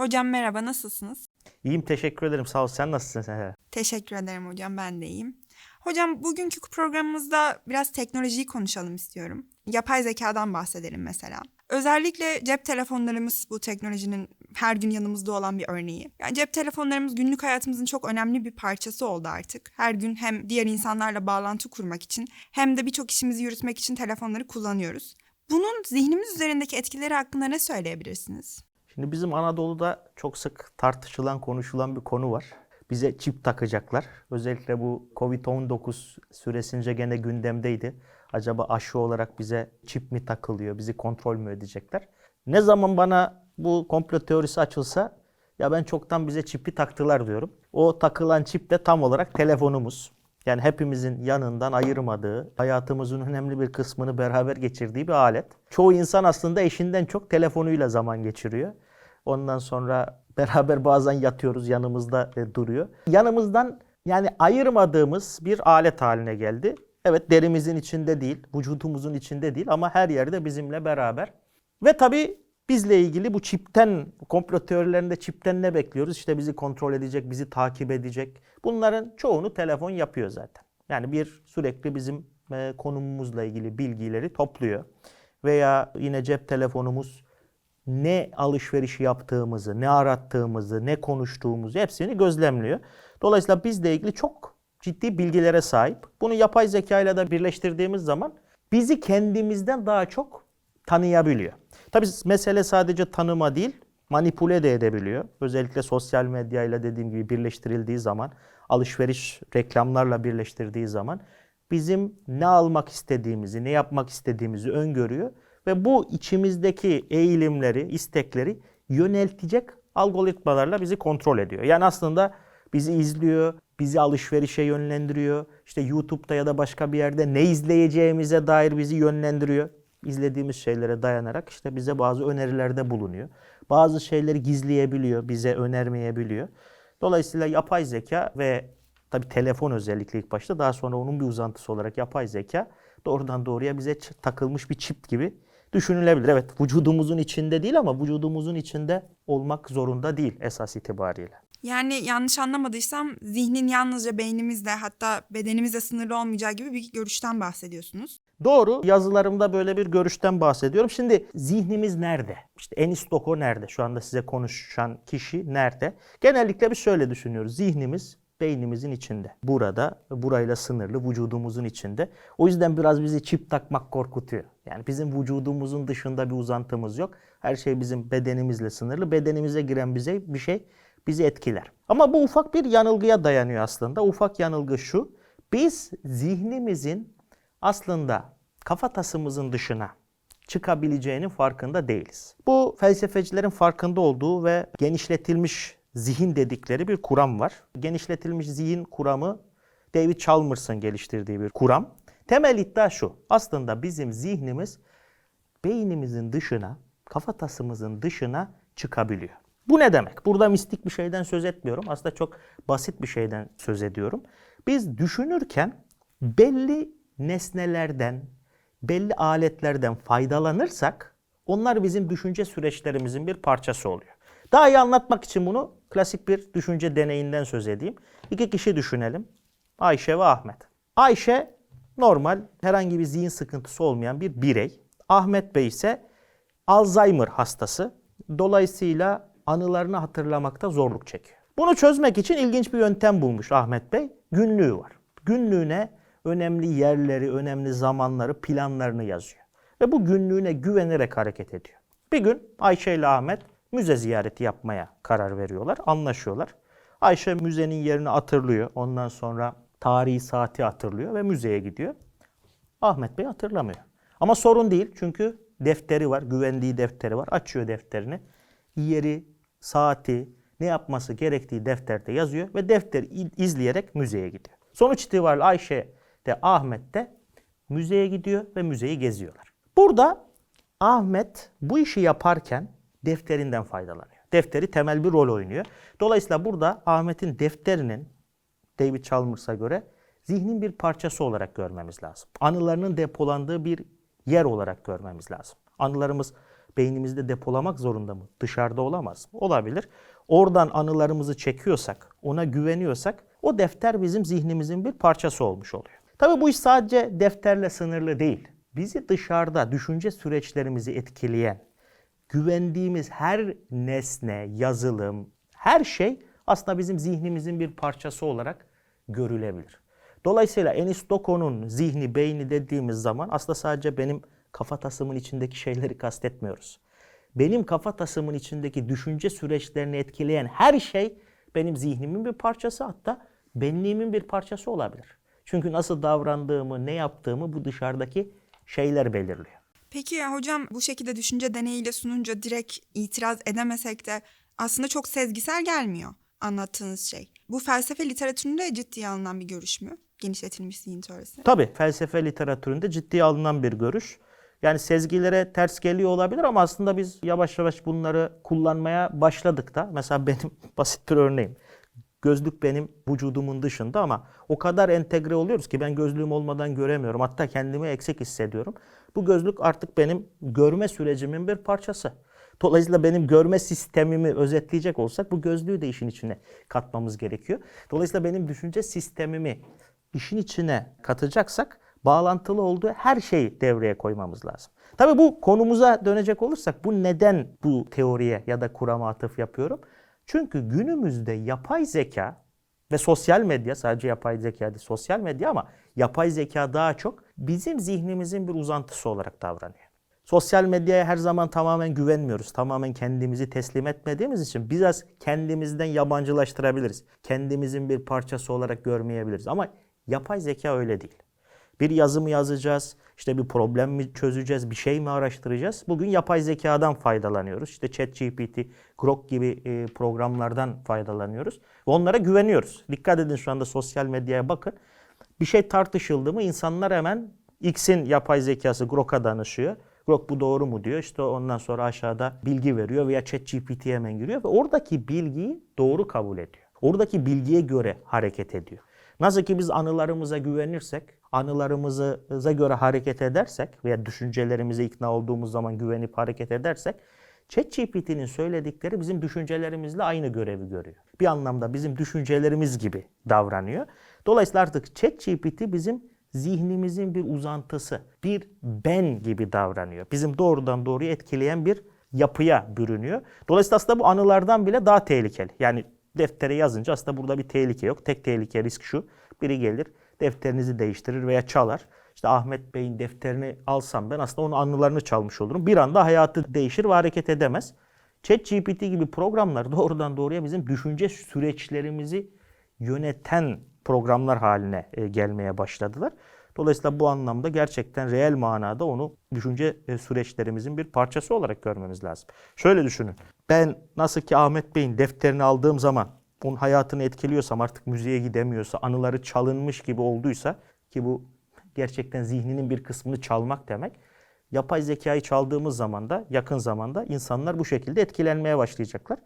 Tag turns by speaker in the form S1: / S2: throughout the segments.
S1: Hocam merhaba, nasılsınız?
S2: İyiyim teşekkür ederim. Sağ ol. Sen nasılsın Seher?
S1: Teşekkür ederim hocam, ben de iyiyim. Hocam bugünkü programımızda biraz teknolojiyi konuşalım istiyorum. Yapay zekadan bahsedelim mesela. Özellikle cep telefonlarımız bu teknolojinin her gün yanımızda olan bir örneği. Yani cep telefonlarımız günlük hayatımızın çok önemli bir parçası oldu artık. Her gün hem diğer insanlarla bağlantı kurmak için hem de birçok işimizi yürütmek için telefonları kullanıyoruz. Bunun zihnimiz üzerindeki etkileri hakkında ne söyleyebilirsiniz?
S2: Şimdi bizim Anadolu'da çok sık tartışılan, konuşulan bir konu var. Bize çip takacaklar. Özellikle bu Covid-19 süresince gene gündemdeydi. Acaba aşı olarak bize çip mi takılıyor, bizi kontrol mü edecekler? Ne zaman bana bu komplo teorisi açılsa ya ben çoktan bize çipi taktılar diyorum. O takılan çip de tam olarak telefonumuz. Yani hepimizin yanından ayırmadığı, hayatımızın önemli bir kısmını beraber geçirdiği bir alet. Çoğu insan aslında eşinden çok telefonuyla zaman geçiriyor. Ondan sonra beraber bazen yatıyoruz, yanımızda e, duruyor. Yanımızdan yani ayırmadığımız bir alet haline geldi. Evet derimizin içinde değil, vücudumuzun içinde değil ama her yerde bizimle beraber. Ve tabii bizle ilgili bu çipten, komplo teorilerinde çipten ne bekliyoruz? İşte bizi kontrol edecek, bizi takip edecek. Bunların çoğunu telefon yapıyor zaten. Yani bir sürekli bizim e, konumumuzla ilgili bilgileri topluyor. Veya yine cep telefonumuz ne alışveriş yaptığımızı, ne arattığımızı, ne konuştuğumuzu hepsini gözlemliyor. Dolayısıyla bizle ilgili çok ciddi bilgilere sahip. Bunu yapay zeka ile de birleştirdiğimiz zaman bizi kendimizden daha çok tanıyabiliyor. Tabii mesele sadece tanıma değil, manipüle de edebiliyor. Özellikle sosyal medyayla dediğim gibi birleştirildiği zaman, alışveriş reklamlarla birleştirdiği zaman bizim ne almak istediğimizi, ne yapmak istediğimizi öngörüyor ve bu içimizdeki eğilimleri, istekleri yöneltecek algoritmalarla bizi kontrol ediyor. Yani aslında bizi izliyor, bizi alışverişe yönlendiriyor. İşte YouTube'da ya da başka bir yerde ne izleyeceğimize dair bizi yönlendiriyor. İzlediğimiz şeylere dayanarak işte bize bazı önerilerde bulunuyor. Bazı şeyleri gizleyebiliyor, bize önermeyebiliyor. Dolayısıyla yapay zeka ve tabi telefon özellikle ilk başta daha sonra onun bir uzantısı olarak yapay zeka doğrudan doğruya bize takılmış bir çip gibi düşünülebilir. Evet vücudumuzun içinde değil ama vücudumuzun içinde olmak zorunda değil esas itibariyle.
S1: Yani yanlış anlamadıysam zihnin yalnızca beynimizle hatta bedenimizle sınırlı olmayacağı gibi bir görüşten bahsediyorsunuz.
S2: Doğru. Yazılarımda böyle bir görüşten bahsediyorum. Şimdi zihnimiz nerede? İşte Enis Doko nerede? Şu anda size konuşan kişi nerede? Genellikle biz şöyle düşünüyoruz. Zihnimiz beynimizin içinde. Burada, burayla sınırlı vücudumuzun içinde. O yüzden biraz bizi çip takmak korkutuyor. Yani bizim vücudumuzun dışında bir uzantımız yok. Her şey bizim bedenimizle sınırlı. Bedenimize giren bize bir şey bizi etkiler. Ama bu ufak bir yanılgıya dayanıyor aslında. Ufak yanılgı şu. Biz zihnimizin aslında kafatasımızın dışına çıkabileceğinin farkında değiliz. Bu felsefecilerin farkında olduğu ve genişletilmiş zihin dedikleri bir kuram var. Genişletilmiş zihin kuramı David Chalmers'ın geliştirdiği bir kuram. Temel iddia şu. Aslında bizim zihnimiz beynimizin dışına, kafatasımızın dışına çıkabiliyor. Bu ne demek? Burada mistik bir şeyden söz etmiyorum. Aslında çok basit bir şeyden söz ediyorum. Biz düşünürken belli nesnelerden, belli aletlerden faydalanırsak onlar bizim düşünce süreçlerimizin bir parçası oluyor. Daha iyi anlatmak için bunu klasik bir düşünce deneyinden söz edeyim. İki kişi düşünelim. Ayşe ve Ahmet. Ayşe normal herhangi bir zihin sıkıntısı olmayan bir birey. Ahmet Bey ise Alzheimer hastası. Dolayısıyla anılarını hatırlamakta zorluk çekiyor. Bunu çözmek için ilginç bir yöntem bulmuş Ahmet Bey. Günlüğü var. Günlüğüne önemli yerleri, önemli zamanları, planlarını yazıyor. Ve bu günlüğüne güvenerek hareket ediyor. Bir gün Ayşe ile Ahmet müze ziyareti yapmaya karar veriyorlar, anlaşıyorlar. Ayşe müzenin yerini hatırlıyor. Ondan sonra tarihi saati hatırlıyor ve müzeye gidiyor. Ahmet Bey hatırlamıyor. Ama sorun değil çünkü defteri var, güvendiği defteri var. Açıyor defterini. Yeri, saati, ne yapması gerektiği defterde yazıyor ve defteri il- izleyerek müzeye gidiyor. Sonuç itibariyle Ayşe de Ahmet de müzeye gidiyor ve müzeyi geziyorlar. Burada Ahmet bu işi yaparken defterinden faydalanıyor. Defteri temel bir rol oynuyor. Dolayısıyla burada Ahmet'in defterinin David Chalmers'a göre zihnin bir parçası olarak görmemiz lazım. Anılarının depolandığı bir yer olarak görmemiz lazım. Anılarımız beynimizde depolamak zorunda mı? Dışarıda olamaz? Olabilir. Oradan anılarımızı çekiyorsak, ona güveniyorsak o defter bizim zihnimizin bir parçası olmuş oluyor. Tabii bu iş sadece defterle sınırlı değil. Bizi dışarıda düşünce süreçlerimizi etkileyen, güvendiğimiz her nesne, yazılım, her şey aslında bizim zihnimizin bir parçası olarak görülebilir. Dolayısıyla Enis Doko'nun zihni, beyni dediğimiz zaman aslında sadece benim kafatasımın içindeki şeyleri kastetmiyoruz. Benim kafatasımın içindeki düşünce süreçlerini etkileyen her şey benim zihnimin bir parçası hatta benliğimin bir parçası olabilir. Çünkü nasıl davrandığımı, ne yaptığımı bu dışarıdaki şeyler belirliyor.
S1: Peki ya hocam bu şekilde düşünce deneyiyle sununca direkt itiraz edemesek de aslında çok sezgisel gelmiyor anlattığınız şey. Bu felsefe literatüründe ciddiye alınan bir görüş mü? Genişletilmiş zihin teorisi.
S2: Tabii felsefe literatüründe ciddiye alınan bir görüş. Yani sezgilere ters geliyor olabilir ama aslında biz yavaş yavaş bunları kullanmaya başladık da. Mesela benim basit bir örneğim. Gözlük benim vücudumun dışında ama o kadar entegre oluyoruz ki ben gözlüğüm olmadan göremiyorum. Hatta kendimi eksik hissediyorum. Bu gözlük artık benim görme sürecimin bir parçası. Dolayısıyla benim görme sistemimi özetleyecek olsak bu gözlüğü de işin içine katmamız gerekiyor. Dolayısıyla benim düşünce sistemimi işin içine katacaksak bağlantılı olduğu her şeyi devreye koymamız lazım. Tabii bu konumuza dönecek olursak bu neden bu teoriye ya da kurama atıf yapıyorum? Çünkü günümüzde yapay zeka ve sosyal medya sadece yapay zeka değil sosyal medya ama yapay zeka daha çok bizim zihnimizin bir uzantısı olarak davranıyor. Sosyal medyaya her zaman tamamen güvenmiyoruz. Tamamen kendimizi teslim etmediğimiz için biraz kendimizden yabancılaştırabiliriz. Kendimizin bir parçası olarak görmeyebiliriz. Ama yapay zeka öyle değil. Bir yazı mı yazacağız, işte bir problem mi çözeceğiz, bir şey mi araştıracağız? Bugün yapay zekadan faydalanıyoruz. İşte ChatGPT, Grok gibi e, programlardan faydalanıyoruz. Ve onlara güveniyoruz. Dikkat edin şu anda sosyal medyaya bakın. Bir şey tartışıldı mı insanlar hemen X'in yapay zekası Grok'a danışıyor. Grok bu doğru mu diyor. İşte ondan sonra aşağıda bilgi veriyor veya ChatGPT'ye hemen giriyor ve oradaki bilgiyi doğru kabul ediyor. Oradaki bilgiye göre hareket ediyor. Nasıl ki biz anılarımıza güvenirsek, anılarımıza göre hareket edersek veya düşüncelerimize ikna olduğumuz zaman güvenip hareket edersek ChatGPT'nin söyledikleri bizim düşüncelerimizle aynı görevi görüyor. Bir anlamda bizim düşüncelerimiz gibi davranıyor. Dolayısıyla artık ChatGPT bizim zihnimizin bir uzantısı, bir ben gibi davranıyor. Bizim doğrudan doğruya etkileyen bir yapıya bürünüyor. Dolayısıyla aslında bu anılardan bile daha tehlikeli. Yani deftere yazınca aslında burada bir tehlike yok. Tek tehlike risk şu. Biri gelir defterinizi değiştirir veya çalar. İşte Ahmet Bey'in defterini alsam ben aslında onun anılarını çalmış olurum. Bir anda hayatı değişir ve hareket edemez. ChatGPT gibi programlar doğrudan doğruya bizim düşünce süreçlerimizi yöneten programlar haline e, gelmeye başladılar. Dolayısıyla bu anlamda gerçekten reel manada onu düşünce e, süreçlerimizin bir parçası olarak görmemiz lazım. Şöyle düşünün. Ben nasıl ki Ahmet Bey'in defterini aldığım zaman onun hayatını etkiliyorsam artık müziğe gidemiyorsa, anıları çalınmış gibi olduysa ki bu gerçekten zihninin bir kısmını çalmak demek. Yapay zekayı çaldığımız zaman da yakın zamanda insanlar bu şekilde etkilenmeye başlayacaklar.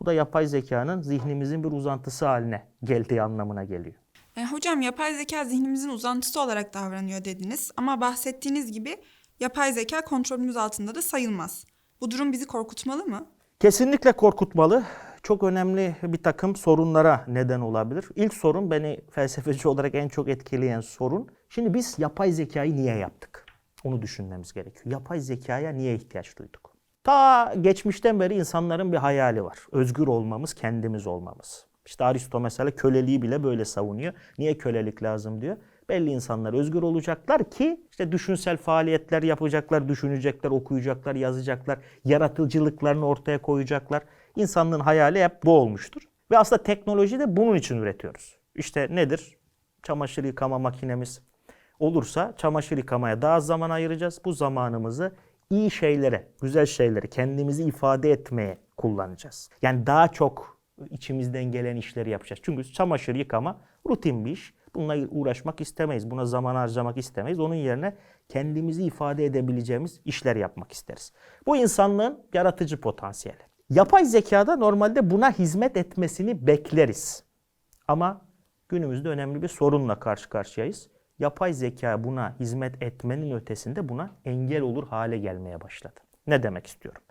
S2: Bu da yapay zekanın zihnimizin bir uzantısı haline geldiği anlamına geliyor.
S1: E, hocam yapay zeka zihnimizin uzantısı olarak davranıyor dediniz ama bahsettiğiniz gibi yapay zeka kontrolümüz altında da sayılmaz. Bu durum bizi korkutmalı mı?
S2: Kesinlikle korkutmalı. Çok önemli bir takım sorunlara neden olabilir. İlk sorun beni felsefeci olarak en çok etkileyen sorun. Şimdi biz yapay zekayı niye yaptık? Onu düşünmemiz gerekiyor. Yapay zekaya niye ihtiyaç duyduk? Ta geçmişten beri insanların bir hayali var. Özgür olmamız, kendimiz olmamız. İşte Aristo mesela köleliği bile böyle savunuyor. Niye kölelik lazım diyor. Belli insanlar özgür olacaklar ki işte düşünsel faaliyetler yapacaklar, düşünecekler, okuyacaklar, yazacaklar, yaratıcılıklarını ortaya koyacaklar. İnsanlığın hayali hep bu olmuştur. Ve aslında teknoloji de bunun için üretiyoruz. İşte nedir? Çamaşır yıkama makinemiz olursa çamaşır yıkamaya daha zaman ayıracağız. Bu zamanımızı iyi şeylere, güzel şeylere, kendimizi ifade etmeye kullanacağız. Yani daha çok içimizden gelen işleri yapacağız. Çünkü çamaşır yıkama rutin bir iş. Bununla uğraşmak istemeyiz. Buna zaman harcamak istemeyiz. Onun yerine kendimizi ifade edebileceğimiz işler yapmak isteriz. Bu insanlığın yaratıcı potansiyeli. Yapay zekada normalde buna hizmet etmesini bekleriz. Ama günümüzde önemli bir sorunla karşı karşıyayız. Yapay zeka buna hizmet etmenin ötesinde buna engel olur hale gelmeye başladı. Ne demek istiyorum?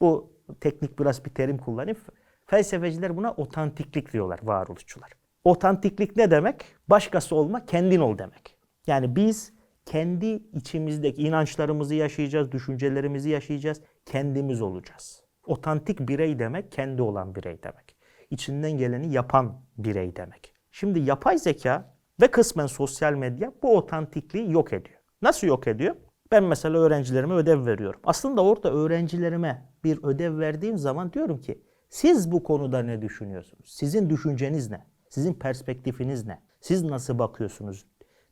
S2: Bu teknik biraz bir terim kullanayım. Felsefeciler buna otantiklik diyorlar varoluşçular. Otantiklik ne demek? Başkası olma, kendin ol demek. Yani biz kendi içimizdeki inançlarımızı yaşayacağız, düşüncelerimizi yaşayacağız, kendimiz olacağız. Otantik birey demek kendi olan birey demek. İçinden geleni yapan birey demek. Şimdi yapay zeka ve kısmen sosyal medya bu otantikliği yok ediyor. Nasıl yok ediyor? Ben mesela öğrencilerime ödev veriyorum. Aslında orada öğrencilerime bir ödev verdiğim zaman diyorum ki siz bu konuda ne düşünüyorsunuz? Sizin düşünceniz ne? Sizin perspektifiniz ne? Siz nasıl bakıyorsunuz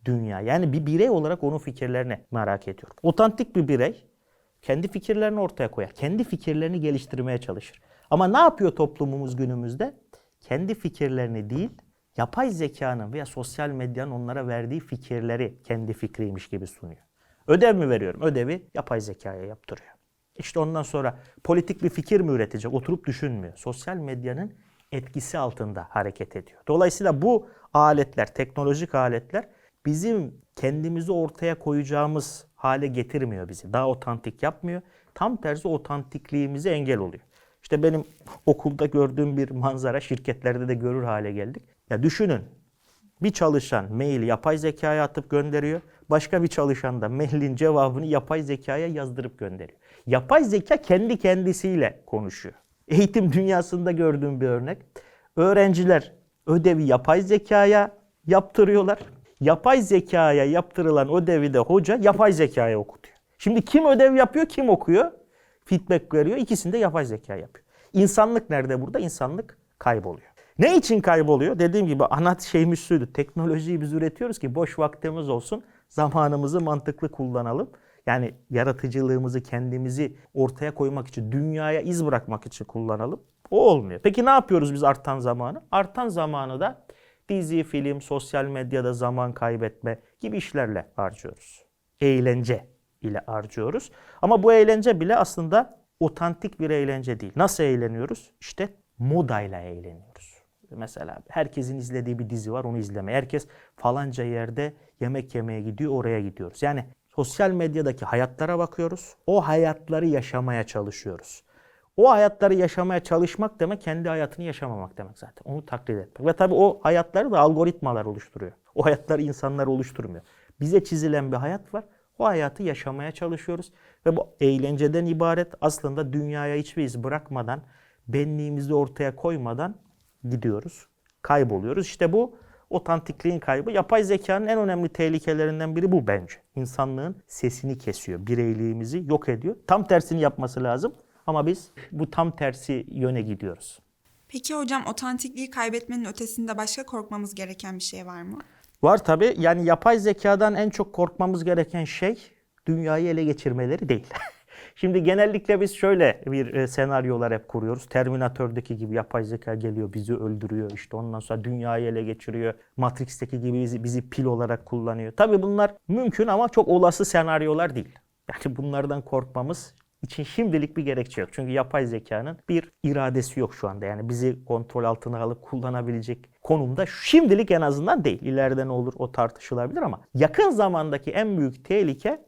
S2: dünya? Yani bir birey olarak onun fikirlerini merak ediyorum. Otantik bir birey kendi fikirlerini ortaya koyar. Kendi fikirlerini geliştirmeye çalışır. Ama ne yapıyor toplumumuz günümüzde? Kendi fikirlerini değil, yapay zekanın veya sosyal medyanın onlara verdiği fikirleri kendi fikriymiş gibi sunuyor. Ödev mi veriyorum? Ödevi yapay zekaya yaptırıyor. İşte ondan sonra politik bir fikir mi üretecek? Oturup düşünmüyor. Sosyal medyanın etkisi altında hareket ediyor. Dolayısıyla bu aletler, teknolojik aletler bizim kendimizi ortaya koyacağımız hale getirmiyor bizi. Daha otantik yapmıyor. Tam tersi otantikliğimize engel oluyor. İşte benim okulda gördüğüm bir manzara şirketlerde de görür hale geldik. Ya düşünün bir çalışan mail yapay zekaya atıp gönderiyor. Başka bir çalışan da mailin cevabını yapay zekaya yazdırıp gönderiyor. Yapay zeka kendi kendisiyle konuşuyor. Eğitim dünyasında gördüğüm bir örnek. Öğrenciler ödevi yapay zekaya yaptırıyorlar. Yapay zekaya yaptırılan ödevi de hoca yapay zekaya okutuyor. Şimdi kim ödev yapıyor, kim okuyor? Feedback veriyor. İkisini de yapay zeka yapıyor. İnsanlık nerede burada? İnsanlık kayboluyor. Ne için kayboluyor? Dediğim gibi ana şeyimiz şuydu. Teknolojiyi biz üretiyoruz ki boş vaktimiz olsun. Zamanımızı mantıklı kullanalım. Yani yaratıcılığımızı, kendimizi ortaya koymak için, dünyaya iz bırakmak için kullanalım. O olmuyor. Peki ne yapıyoruz biz artan zamanı? Artan zamanı da dizi, film, sosyal medyada zaman kaybetme gibi işlerle harcıyoruz. Eğlence ile harcıyoruz. Ama bu eğlence bile aslında otantik bir eğlence değil. Nasıl eğleniyoruz? İşte modayla eğleniyoruz. Mesela herkesin izlediği bir dizi var onu izleme. Herkes falanca yerde yemek yemeye gidiyor oraya gidiyoruz. Yani sosyal medyadaki hayatlara bakıyoruz. O hayatları yaşamaya çalışıyoruz. O hayatları yaşamaya çalışmak demek kendi hayatını yaşamamak demek zaten. Onu taklit etmek. Ve tabii o hayatları da algoritmalar oluşturuyor. O hayatları insanlar oluşturmuyor. Bize çizilen bir hayat var. O hayatı yaşamaya çalışıyoruz. Ve bu eğlenceden ibaret aslında dünyaya hiçbir iz bırakmadan, benliğimizi ortaya koymadan gidiyoruz. Kayboluyoruz. İşte bu otantikliğin kaybı. Yapay zekanın en önemli tehlikelerinden biri bu bence. İnsanlığın sesini kesiyor. Bireyliğimizi yok ediyor. Tam tersini yapması lazım. Ama biz bu tam tersi yöne gidiyoruz.
S1: Peki hocam otantikliği kaybetmenin ötesinde başka korkmamız gereken bir şey var mı?
S2: Var tabii. Yani yapay zekadan en çok korkmamız gereken şey dünyayı ele geçirmeleri değil. Şimdi genellikle biz şöyle bir e, senaryolar hep kuruyoruz. Terminatördeki gibi yapay zeka geliyor bizi öldürüyor. İşte ondan sonra dünyayı ele geçiriyor. Matrix'teki gibi bizi, bizi pil olarak kullanıyor. Tabii bunlar mümkün ama çok olası senaryolar değil. Yani bunlardan korkmamız için şimdilik bir gerekçe yok. Çünkü yapay zekanın bir iradesi yok şu anda. Yani bizi kontrol altına alıp kullanabilecek konumda şimdilik en azından değil. İleride ne olur o tartışılabilir ama yakın zamandaki en büyük tehlike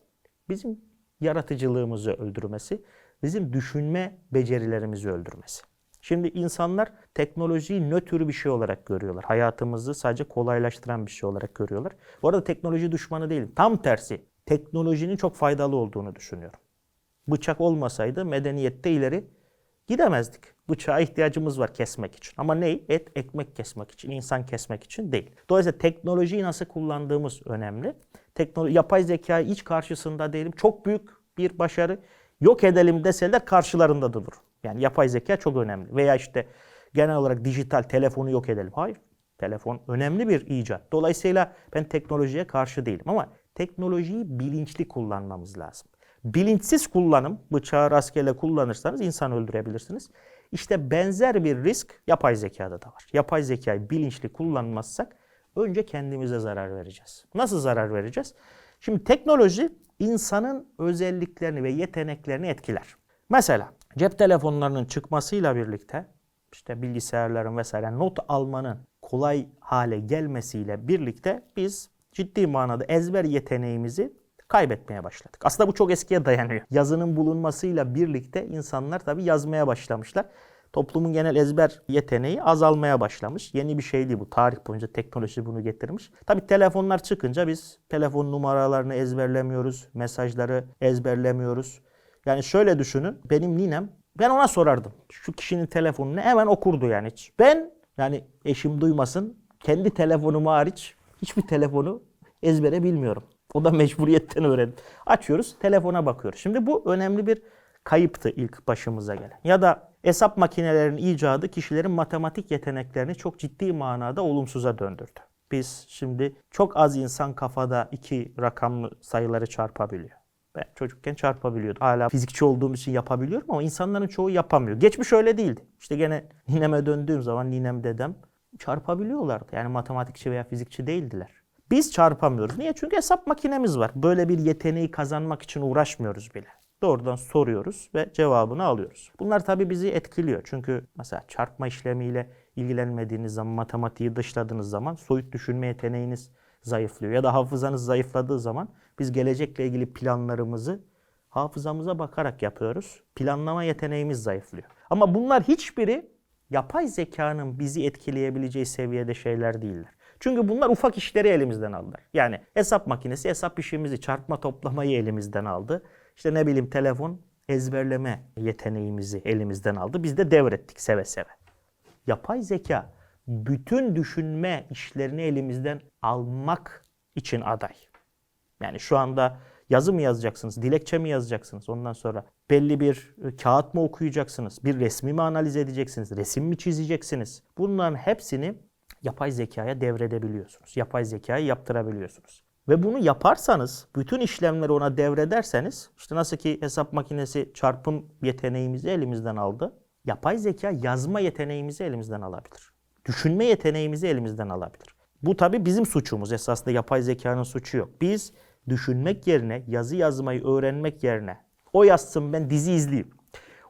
S2: bizim yaratıcılığımızı öldürmesi, bizim düşünme becerilerimizi öldürmesi. Şimdi insanlar teknolojiyi nötr bir şey olarak görüyorlar. Hayatımızı sadece kolaylaştıran bir şey olarak görüyorlar. Bu arada teknoloji düşmanı değilim. Tam tersi. Teknolojinin çok faydalı olduğunu düşünüyorum. Bıçak olmasaydı medeniyette ileri gidemezdik. Bıçağa ihtiyacımız var kesmek için. Ama ne? Et, ekmek kesmek için, insan kesmek için değil. Dolayısıyla teknolojiyi nasıl kullandığımız önemli. Teknoloji, yapay zekayı hiç karşısında değilim. Çok büyük bir başarı. Yok edelim deseler karşılarında durur. Yani yapay zeka çok önemli. Veya işte genel olarak dijital telefonu yok edelim. Hayır. Telefon önemli bir icat. Dolayısıyla ben teknolojiye karşı değilim ama teknolojiyi bilinçli kullanmamız lazım. Bilinçsiz kullanım, bıçağı rastgele kullanırsanız insan öldürebilirsiniz. İşte benzer bir risk yapay zekada da var. Yapay zekayı bilinçli kullanmazsak önce kendimize zarar vereceğiz. Nasıl zarar vereceğiz? Şimdi teknoloji insanın özelliklerini ve yeteneklerini etkiler. Mesela cep telefonlarının çıkmasıyla birlikte işte bilgisayarların vesaire not almanın kolay hale gelmesiyle birlikte biz ciddi manada ezber yeteneğimizi kaybetmeye başladık. Aslında bu çok eskiye dayanıyor. Yazının bulunmasıyla birlikte insanlar tabii yazmaya başlamışlar. Toplumun genel ezber yeteneği azalmaya başlamış. Yeni bir şey değil bu. Tarih boyunca teknoloji bunu getirmiş. Tabii telefonlar çıkınca biz telefon numaralarını ezberlemiyoruz, mesajları ezberlemiyoruz. Yani şöyle düşünün. Benim ninem ben ona sorardım. Şu kişinin telefonunu hemen okurdu yani hiç. Ben yani eşim duymasın kendi telefonumu hariç hiçbir telefonu ezbere bilmiyorum. O da mecburiyetten öğrendim. Açıyoruz, telefona bakıyoruz. Şimdi bu önemli bir kayıptı ilk başımıza gelen. Ya da hesap makinelerinin icadı kişilerin matematik yeteneklerini çok ciddi manada olumsuza döndürdü. Biz şimdi çok az insan kafada iki rakamlı sayıları çarpabiliyor. Ben çocukken çarpabiliyordum. Hala fizikçi olduğum için yapabiliyorum ama insanların çoğu yapamıyor. Geçmiş öyle değildi. İşte gene nineme döndüğüm zaman ninem dedem çarpabiliyorlardı. Yani matematikçi veya fizikçi değildiler. Biz çarpamıyoruz. Niye? Çünkü hesap makinemiz var. Böyle bir yeteneği kazanmak için uğraşmıyoruz bile. Doğrudan soruyoruz ve cevabını alıyoruz. Bunlar tabii bizi etkiliyor. Çünkü mesela çarpma işlemiyle ilgilenmediğiniz zaman, matematiği dışladığınız zaman soyut düşünme yeteneğiniz zayıflıyor. Ya da hafızanız zayıfladığı zaman biz gelecekle ilgili planlarımızı hafızamıza bakarak yapıyoruz. Planlama yeteneğimiz zayıflıyor. Ama bunlar hiçbiri yapay zekanın bizi etkileyebileceği seviyede şeyler değiller. Çünkü bunlar ufak işleri elimizden aldılar. Yani hesap makinesi hesap işimizi, çarpma toplamayı elimizden aldı. İşte ne bileyim telefon ezberleme yeteneğimizi elimizden aldı. Biz de devrettik seve seve. Yapay zeka bütün düşünme işlerini elimizden almak için aday. Yani şu anda yazı mı yazacaksınız, dilekçe mi yazacaksınız? Ondan sonra belli bir e, kağıt mı okuyacaksınız? Bir resmi mi analiz edeceksiniz? Resim mi çizeceksiniz? Bunların hepsini yapay zekaya devredebiliyorsunuz. Yapay zekayı yaptırabiliyorsunuz. Ve bunu yaparsanız, bütün işlemleri ona devrederseniz, işte nasıl ki hesap makinesi çarpım yeteneğimizi elimizden aldı, yapay zeka yazma yeteneğimizi elimizden alabilir. Düşünme yeteneğimizi elimizden alabilir. Bu tabii bizim suçumuz. Esasında yapay zekanın suçu yok. Biz düşünmek yerine, yazı yazmayı öğrenmek yerine, o yazsın ben dizi izleyeyim,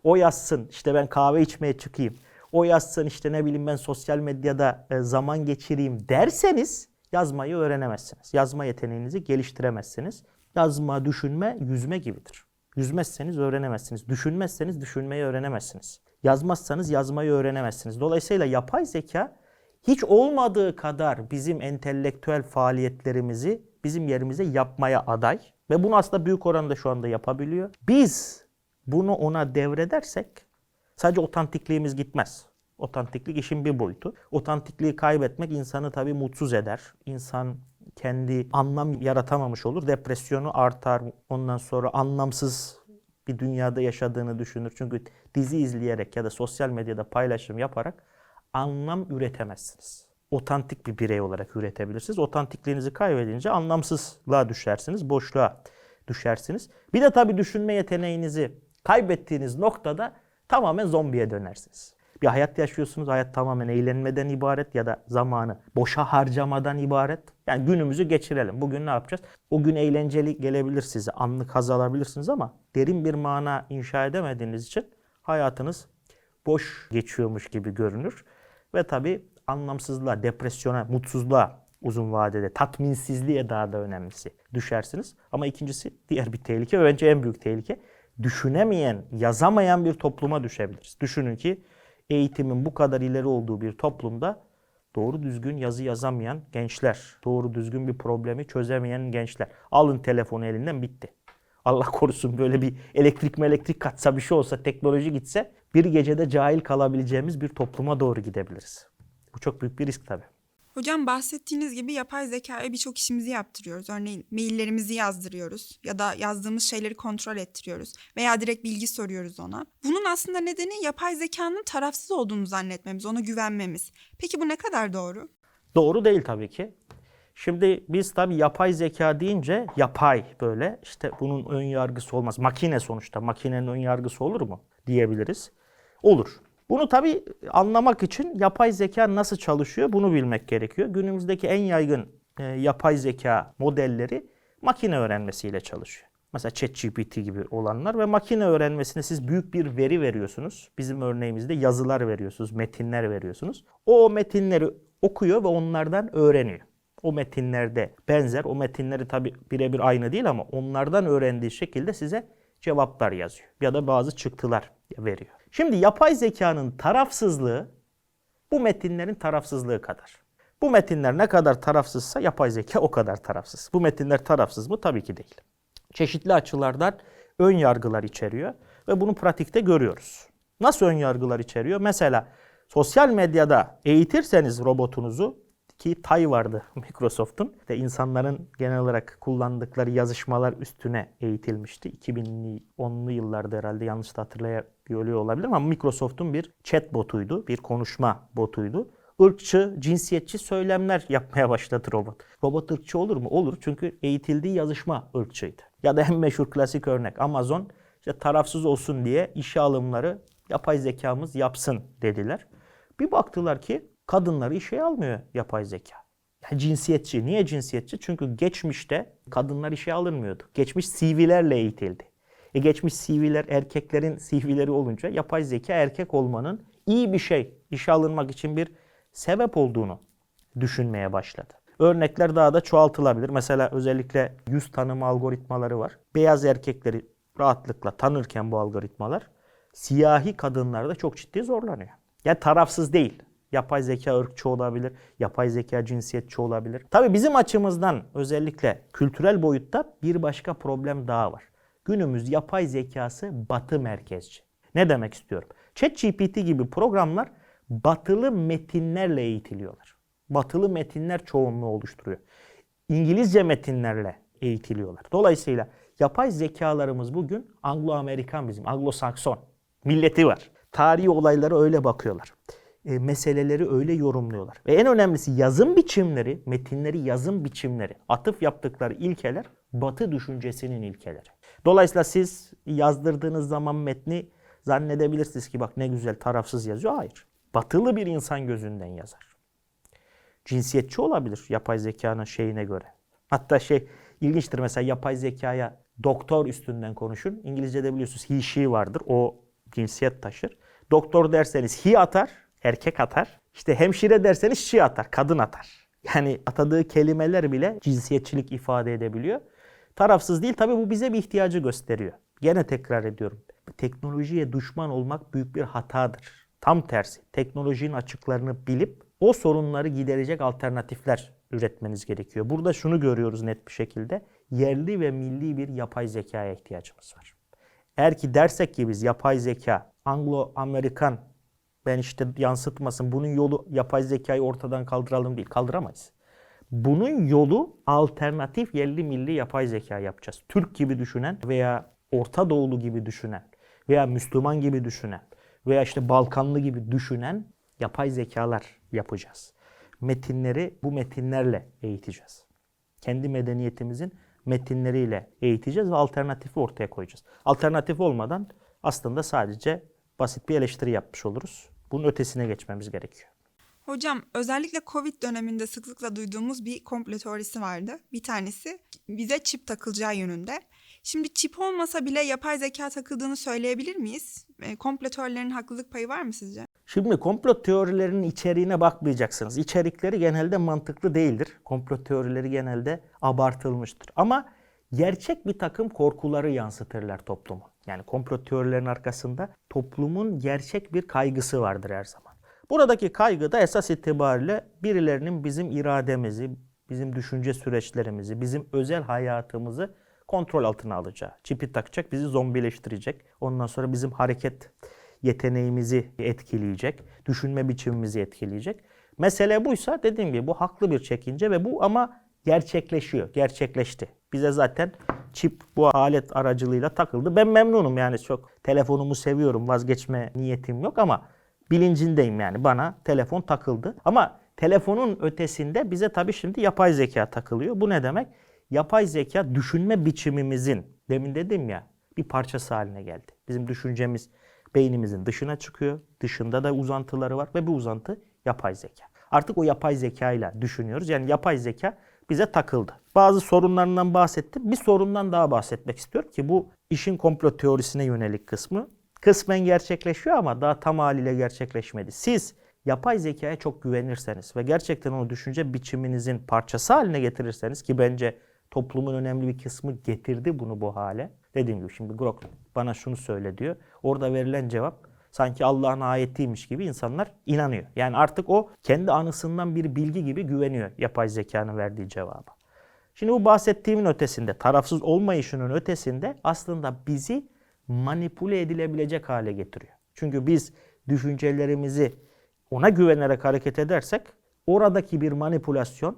S2: o yazsın işte ben kahve içmeye çıkayım, o yazsın işte ne bileyim ben sosyal medyada e, zaman geçireyim derseniz yazmayı öğrenemezsiniz. Yazma yeteneğinizi geliştiremezsiniz. Yazma, düşünme, yüzme gibidir. Yüzmezseniz öğrenemezsiniz. Düşünmezseniz düşünmeyi öğrenemezsiniz. Yazmazsanız yazmayı öğrenemezsiniz. Dolayısıyla yapay zeka hiç olmadığı kadar bizim entelektüel faaliyetlerimizi bizim yerimize yapmaya aday ve bunu aslında büyük oranda şu anda yapabiliyor. Biz bunu ona devredersek sadece otantikliğimiz gitmez. Otantiklik işin bir boyutu. Otantikliği kaybetmek insanı tabii mutsuz eder. İnsan kendi anlam yaratamamış olur. Depresyonu artar. Ondan sonra anlamsız bir dünyada yaşadığını düşünür. Çünkü dizi izleyerek ya da sosyal medyada paylaşım yaparak anlam üretemezsiniz. Otantik bir birey olarak üretebilirsiniz. Otantikliğinizi kaybedince anlamsızlığa düşersiniz, boşluğa düşersiniz. Bir de tabii düşünme yeteneğinizi kaybettiğiniz noktada tamamen zombiye dönersiniz. Bir hayat yaşıyorsunuz, hayat tamamen eğlenmeden ibaret ya da zamanı boşa harcamadan ibaret. Yani günümüzü geçirelim. Bugün ne yapacağız? O gün eğlenceli gelebilir size, anlık haz alabilirsiniz ama derin bir mana inşa edemediğiniz için hayatınız boş geçiyormuş gibi görünür. Ve tabii anlamsızlığa, depresyona, mutsuzluğa uzun vadede, tatminsizliğe daha da önemlisi düşersiniz. Ama ikincisi diğer bir tehlike ve bence en büyük tehlike düşünemeyen, yazamayan bir topluma düşebiliriz. Düşünün ki eğitimin bu kadar ileri olduğu bir toplumda doğru düzgün yazı yazamayan gençler, doğru düzgün bir problemi çözemeyen gençler. Alın telefonu elinden bitti. Allah korusun böyle bir elektrik elektrik katsa bir şey olsa, teknoloji gitse bir gecede cahil kalabileceğimiz bir topluma doğru gidebiliriz. Bu çok büyük bir risk tabii.
S1: Hocam bahsettiğiniz gibi yapay zekaya birçok işimizi yaptırıyoruz. Örneğin maillerimizi yazdırıyoruz ya da yazdığımız şeyleri kontrol ettiriyoruz veya direkt bilgi soruyoruz ona. Bunun aslında nedeni yapay zekanın tarafsız olduğunu zannetmemiz, ona güvenmemiz. Peki bu ne kadar doğru?
S2: Doğru değil tabii ki. Şimdi biz tabii yapay zeka deyince yapay böyle işte bunun ön yargısı olmaz. Makine sonuçta makinenin ön yargısı olur mu diyebiliriz. Olur. Bunu tabii anlamak için yapay zeka nasıl çalışıyor bunu bilmek gerekiyor. Günümüzdeki en yaygın e, yapay zeka modelleri makine öğrenmesiyle çalışıyor. Mesela ChatGPT gibi olanlar ve makine öğrenmesine siz büyük bir veri veriyorsunuz. Bizim örneğimizde yazılar veriyorsunuz, metinler veriyorsunuz. O metinleri okuyor ve onlardan öğreniyor. O metinlerde benzer. O metinleri tabi birebir aynı değil ama onlardan öğrendiği şekilde size cevaplar yazıyor. Ya da bazı çıktılar veriyor. Şimdi yapay zekanın tarafsızlığı bu metinlerin tarafsızlığı kadar. Bu metinler ne kadar tarafsızsa yapay zeka o kadar tarafsız. Bu metinler tarafsız mı? Tabii ki değil. Çeşitli açılardan ön yargılar içeriyor ve bunu pratikte görüyoruz. Nasıl ön yargılar içeriyor? Mesela sosyal medyada eğitirseniz robotunuzu ki Tay vardı Microsoft'un de insanların genel olarak kullandıkları yazışmalar üstüne eğitilmişti. 2000'li 10'lu yıllarda herhalde yanlış da hatırlayabiliyor olabilirim ama Microsoft'un bir chat botuydu, bir konuşma botuydu. Irkçı, cinsiyetçi söylemler yapmaya başladı robot. Robot ırkçı olur mu? Olur çünkü eğitildiği yazışma ırkçıydı. Ya da en meşhur klasik örnek Amazon işte tarafsız olsun diye işe alımları yapay zekamız yapsın dediler. Bir baktılar ki kadınları işe almıyor yapay zeka. Yani cinsiyetçi. Niye cinsiyetçi? Çünkü geçmişte kadınlar işe alınmıyordu. Geçmiş CV'lerle eğitildi. E geçmiş CV'ler erkeklerin CV'leri olunca yapay zeka erkek olmanın iyi bir şey, işe alınmak için bir sebep olduğunu düşünmeye başladı. Örnekler daha da çoğaltılabilir. Mesela özellikle yüz tanıma algoritmaları var. Beyaz erkekleri rahatlıkla tanırken bu algoritmalar siyahi kadınlarda çok ciddi zorlanıyor. Yani tarafsız değil. Yapay zeka ırkçı olabilir, yapay zeka cinsiyetçi olabilir. Tabii bizim açımızdan özellikle kültürel boyutta bir başka problem daha var. Günümüz yapay zekası batı merkezci. Ne demek istiyorum? ChatGPT gibi programlar batılı metinlerle eğitiliyorlar. Batılı metinler çoğunluğu oluşturuyor. İngilizce metinlerle eğitiliyorlar. Dolayısıyla yapay zekalarımız bugün Anglo-Amerikan bizim, Anglo-Sakson milleti var. Tarihi olaylara öyle bakıyorlar. E, meseleleri öyle yorumluyorlar. Ve en önemlisi yazım biçimleri, metinleri yazım biçimleri, atıf yaptıkları ilkeler batı düşüncesinin ilkeleri. Dolayısıyla siz yazdırdığınız zaman metni zannedebilirsiniz ki bak ne güzel tarafsız yazıyor. Hayır. Batılı bir insan gözünden yazar. Cinsiyetçi olabilir yapay zekanın şeyine göre. Hatta şey ilginçtir mesela yapay zekaya doktor üstünden konuşun. İngilizce'de biliyorsunuz he she vardır. O cinsiyet taşır. Doktor derseniz he atar, erkek atar. İşte hemşire derseniz she atar, kadın atar. Yani atadığı kelimeler bile cinsiyetçilik ifade edebiliyor. Tarafsız değil tabii bu bize bir ihtiyacı gösteriyor. Gene tekrar ediyorum. Teknolojiye düşman olmak büyük bir hatadır. Tam tersi. Teknolojinin açıklarını bilip o sorunları giderecek alternatifler üretmeniz gerekiyor. Burada şunu görüyoruz net bir şekilde. Yerli ve milli bir yapay zekaya ihtiyacımız var. Eğer ki dersek ki biz yapay zeka, Anglo-Amerikan ben işte yansıtmasın bunun yolu yapay zekayı ortadan kaldıralım değil. Kaldıramayız. Bunun yolu alternatif yerli milli yapay zeka yapacağız. Türk gibi düşünen veya Orta Doğulu gibi düşünen veya Müslüman gibi düşünen veya işte Balkanlı gibi düşünen yapay zekalar yapacağız. Metinleri bu metinlerle eğiteceğiz. Kendi medeniyetimizin metinleriyle eğiteceğiz ve alternatifi ortaya koyacağız. Alternatif olmadan aslında sadece basit bir eleştiri yapmış oluruz. Bunun ötesine geçmemiz gerekiyor.
S1: Hocam özellikle Covid döneminde sıklıkla duyduğumuz bir komplo teorisi vardı. Bir tanesi bize çip takılacağı yönünde. Şimdi çip olmasa bile yapay zeka takıldığını söyleyebilir miyiz? E, komplo teorilerinin haklılık payı var mı sizce?
S2: Şimdi komplo teorilerinin içeriğine bakmayacaksınız. İçerikleri genelde mantıklı değildir. Komplo teorileri genelde abartılmıştır. Ama gerçek bir takım korkuları yansıtırlar toplumu. Yani komplo teorilerinin arkasında toplumun gerçek bir kaygısı vardır her zaman. Buradaki kaygı da esas itibariyle birilerinin bizim irademizi, bizim düşünce süreçlerimizi, bizim özel hayatımızı kontrol altına alacağı. Çipi takacak, bizi zombileştirecek. Ondan sonra bizim hareket yeteneğimizi etkileyecek, düşünme biçimimizi etkileyecek. Mesele buysa dediğim gibi bu haklı bir çekince ve bu ama gerçekleşiyor, gerçekleşti. Bize zaten çip bu alet aracılığıyla takıldı. Ben memnunum yani çok telefonumu seviyorum, vazgeçme niyetim yok ama bilincindeyim yani bana telefon takıldı. Ama telefonun ötesinde bize tabii şimdi yapay zeka takılıyor. Bu ne demek? Yapay zeka düşünme biçimimizin, demin dedim ya bir parçası haline geldi. Bizim düşüncemiz beynimizin dışına çıkıyor. Dışında da uzantıları var ve bu uzantı yapay zeka. Artık o yapay zeka ile düşünüyoruz. Yani yapay zeka bize takıldı. Bazı sorunlarından bahsettim. Bir sorundan daha bahsetmek istiyorum ki bu işin komplo teorisine yönelik kısmı kısmen gerçekleşiyor ama daha tam haliyle gerçekleşmedi. Siz yapay zekaya çok güvenirseniz ve gerçekten onu düşünce biçiminizin parçası haline getirirseniz ki bence toplumun önemli bir kısmı getirdi bunu bu hale. Dediğim gibi şimdi Grok bana şunu söyle diyor. Orada verilen cevap sanki Allah'ın ayetiymiş gibi insanlar inanıyor. Yani artık o kendi anısından bir bilgi gibi güveniyor yapay zekanın verdiği cevaba. Şimdi bu bahsettiğimin ötesinde, tarafsız olmayışının ötesinde aslında bizi manipüle edilebilecek hale getiriyor. Çünkü biz düşüncelerimizi ona güvenerek hareket edersek oradaki bir manipülasyon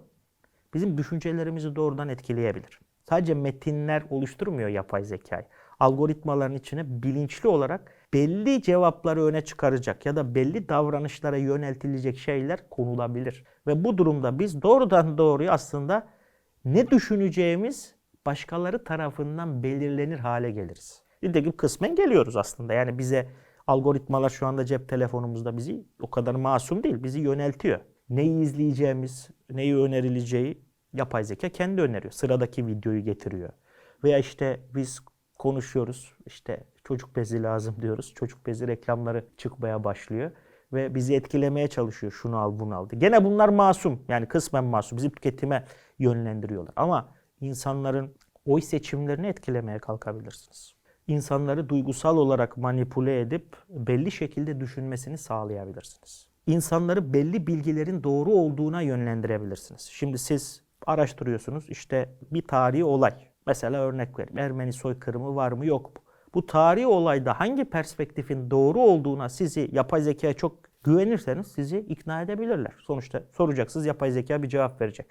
S2: bizim düşüncelerimizi doğrudan etkileyebilir. Sadece metinler oluşturmuyor yapay zekayı. Algoritmaların içine bilinçli olarak belli cevapları öne çıkaracak ya da belli davranışlara yöneltilecek şeyler konulabilir. Ve bu durumda biz doğrudan doğruya aslında ne düşüneceğimiz başkaları tarafından belirlenir hale geliriz. Nitekim kısmen geliyoruz aslında. Yani bize algoritmalar şu anda cep telefonumuzda bizi o kadar masum değil. Bizi yöneltiyor. Neyi izleyeceğimiz, neyi önerileceği yapay zeka kendi öneriyor. Sıradaki videoyu getiriyor. Veya işte biz konuşuyoruz. işte çocuk bezi lazım diyoruz. Çocuk bezi reklamları çıkmaya başlıyor ve bizi etkilemeye çalışıyor. Şunu al, bunu al. Gene bunlar masum. Yani kısmen masum. Bizi tüketime yönlendiriyorlar. Ama insanların oy seçimlerini etkilemeye kalkabilirsiniz. İnsanları duygusal olarak manipüle edip belli şekilde düşünmesini sağlayabilirsiniz. İnsanları belli bilgilerin doğru olduğuna yönlendirebilirsiniz. Şimdi siz araştırıyorsunuz işte bir tarihi olay. Mesela örnek vereyim. Ermeni soykırımı var mı yok mu? Bu tarihi olayda hangi perspektifin doğru olduğuna sizi yapay zekaya çok güvenirseniz sizi ikna edebilirler. Sonuçta soracaksınız yapay zeka bir cevap verecek.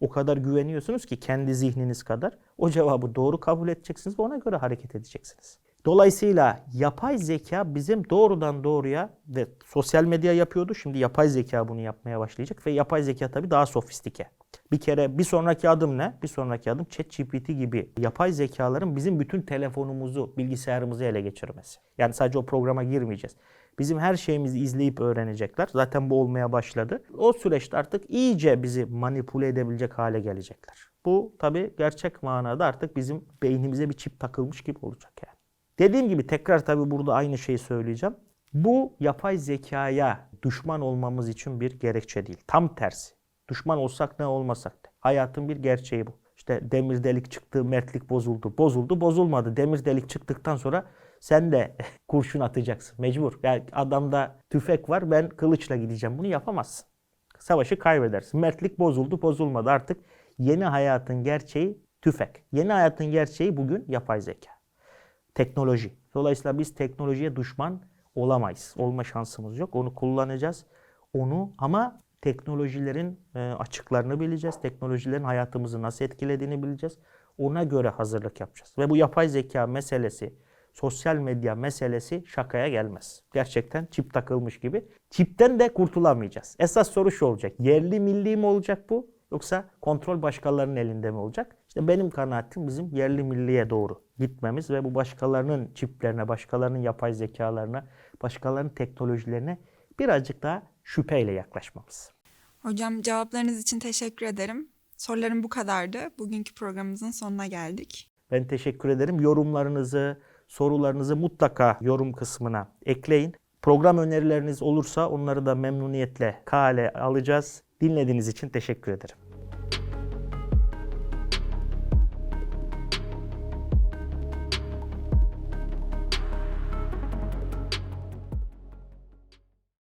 S2: O kadar güveniyorsunuz ki kendi zihniniz kadar o cevabı doğru kabul edeceksiniz ve ona göre hareket edeceksiniz. Dolayısıyla yapay zeka bizim doğrudan doğruya ve sosyal medya yapıyordu. Şimdi yapay zeka bunu yapmaya başlayacak ve yapay zeka tabii daha sofistike. Bir kere bir sonraki adım ne? Bir sonraki adım ChatGPT gibi yapay zekaların bizim bütün telefonumuzu, bilgisayarımızı ele geçirmesi. Yani sadece o programa girmeyeceğiz. Bizim her şeyimizi izleyip öğrenecekler. Zaten bu olmaya başladı. O süreçte artık iyice bizi manipüle edebilecek hale gelecekler. Bu tabii gerçek manada artık bizim beynimize bir çip takılmış gibi olacak yani. Dediğim gibi tekrar tabii burada aynı şeyi söyleyeceğim. Bu yapay zekaya düşman olmamız için bir gerekçe değil. Tam tersi. Düşman olsak ne olmasak da. Hayatın bir gerçeği bu. İşte demir delik çıktı, mertlik bozuldu. Bozuldu, bozulmadı. Demir delik çıktıktan sonra sen de kurşun atacaksın. Mecbur. Yani adamda tüfek var, ben kılıçla gideceğim. Bunu yapamazsın. Savaşı kaybedersin. Mertlik bozuldu, bozulmadı. Artık yeni hayatın gerçeği tüfek. Yeni hayatın gerçeği bugün yapay zeka teknoloji. Dolayısıyla biz teknolojiye düşman olamayız. Olma şansımız yok. Onu kullanacağız. Onu ama teknolojilerin e, açıklarını bileceğiz. Teknolojilerin hayatımızı nasıl etkilediğini bileceğiz. Ona göre hazırlık yapacağız. Ve bu yapay zeka meselesi, sosyal medya meselesi şakaya gelmez. Gerçekten çip takılmış gibi. Çipten de kurtulamayacağız. Esas soru şu olacak. Yerli milli mi olacak bu? Yoksa kontrol başkalarının elinde mi olacak? İşte benim kanaatim bizim yerli milliye doğru gitmemiz ve bu başkalarının çiplerine, başkalarının yapay zekalarına, başkalarının teknolojilerine birazcık daha şüpheyle yaklaşmamız.
S1: Hocam cevaplarınız için teşekkür ederim. Sorularım bu kadardı. Bugünkü programımızın sonuna geldik.
S2: Ben teşekkür ederim. Yorumlarınızı, sorularınızı mutlaka yorum kısmına ekleyin. Program önerileriniz olursa onları da memnuniyetle kale alacağız. Dinlediğiniz için teşekkür ederim.